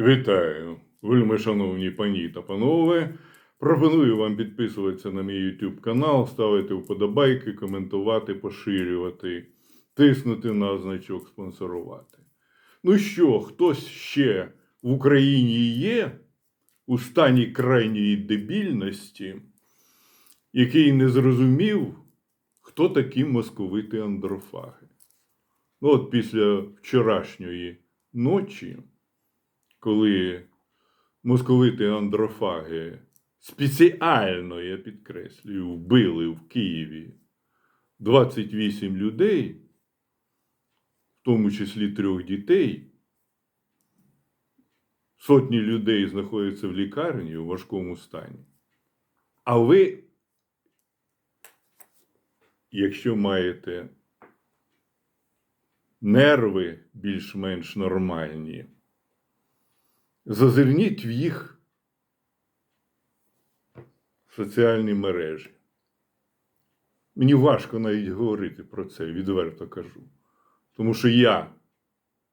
Вітаю, вельми шановні пані та панове. Пропоную вам підписуватися на мій YouTube канал, ставити вподобайки, коментувати, поширювати, тиснути на значок спонсорувати. Ну що, хтось ще в Україні є у стані крайньої дебільності, який не зрозумів, хто такі московити андрофаги. Ну, от після вчорашньої ночі коли московити андрофаги спеціально, я підкреслюю, вбили в Києві 28 людей, в тому числі трьох дітей, сотні людей знаходяться в лікарні у важкому стані. А ви, якщо маєте нерви більш-менш нормальні, Зазирніть в їх соціальні мережі. Мені важко навіть говорити про це, відверто кажу. Тому що я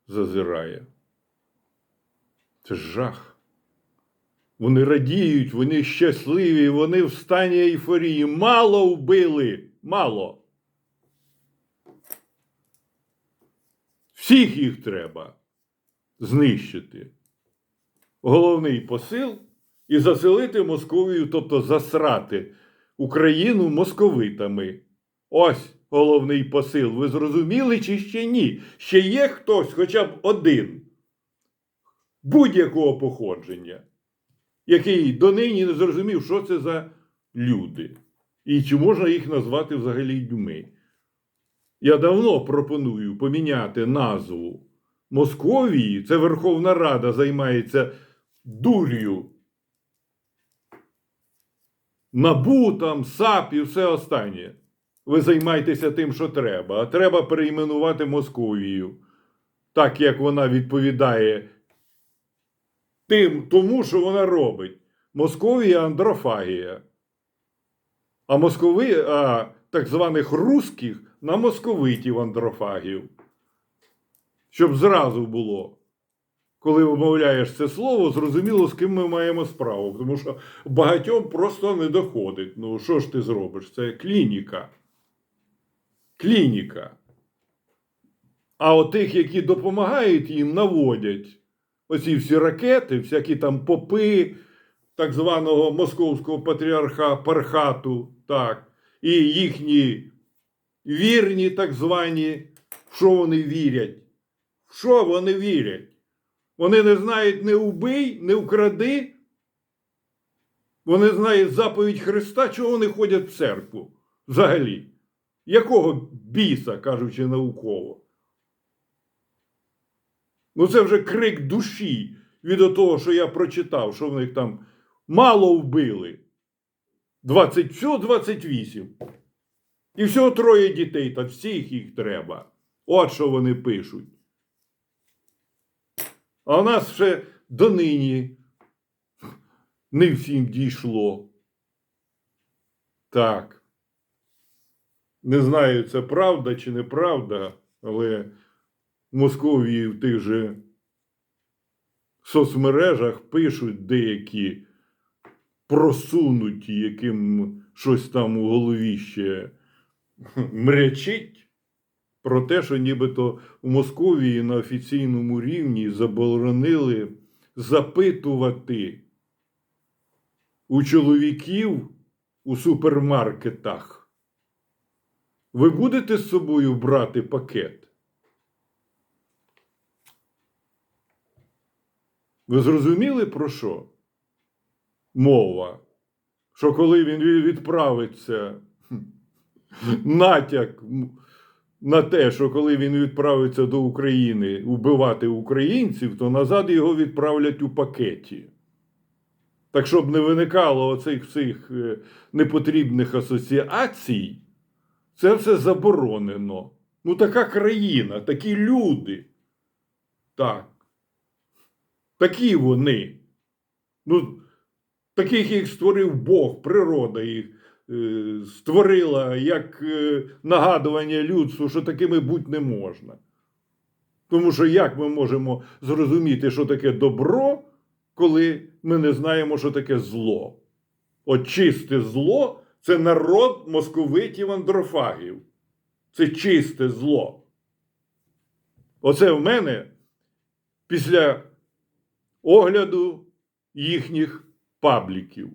зазираю. Це жах. Вони радіють, вони щасливі, вони в стані ейфорії. Мало вбили, мало. Всіх їх треба знищити головний посил і заселити Московію, тобто засрати Україну московитами. Ось головний посил. Ви зрозуміли чи ще ні? Ще є хтось, хоча б один, будь-якого походження, який донині не зрозумів, що це за люди, і чи можна їх назвати взагалі людьми. Я давно пропоную поміняти назву Московії, це Верховна Рада займається дур'ю. Набу там, САП і все останнє. Ви займайтеся тим, що треба. А треба перейменувати Московію. Так як вона відповідає тим, тому, що вона робить. Московія андрофагія. А москови, а так званих русських на московитів андрофагів. Щоб зразу було коли вимовляєш це слово, зрозуміло, з ким ми маємо справу. Тому що багатьом просто не доходить. Ну, що ж ти зробиш? Це клініка. Клініка. А от тих, які допомагають їм, наводять оці всі ракети, всякі там попи так званого московського патріарха Пархату, так, і їхні вірні, так звані, в що вони вірять? В що вони вірять? Вони не знають не убий, не укради. Вони знають заповідь Христа, чого вони ходять в церкву взагалі. Якого біса, кажучи науково? Ну, це вже крик душі від того, що я прочитав, що в них там мало вбили. 20, всього 28. І всього троє дітей, та всіх їх треба. От що вони пишуть. А у нас ще донині не всім дійшло. Так. Не знаю, це правда чи неправда, але в Московії в тих же соцмережах пишуть деякі просунуті, яким щось там у голові ще мрячить про те, що нібито у Московії на офіційному рівні заборонили запитувати у чоловіків у супермаркетах. Ви будете з собою брати пакет? Ви зрозуміли про що? Мова? Що коли він відправиться натяк на те, що коли він відправиться до України вбивати українців, то назад його відправлять у пакеті. Так, щоб не виникало оцих всіх е, непотрібних асоціацій, це все заборонено. Ну, така країна, такі люди. Так. Такі вони. Ну, таких їх створив Бог, природа їх. Е, створила як е, нагадування людству, що такими бути не можна. Тому що як ми можемо зрозуміти, що таке добро, коли ми не знаємо, що таке зло? От чисте зло це народ московитів андрофагів. Це чисте зло. Оце в мене після огляду їхніх пабліків.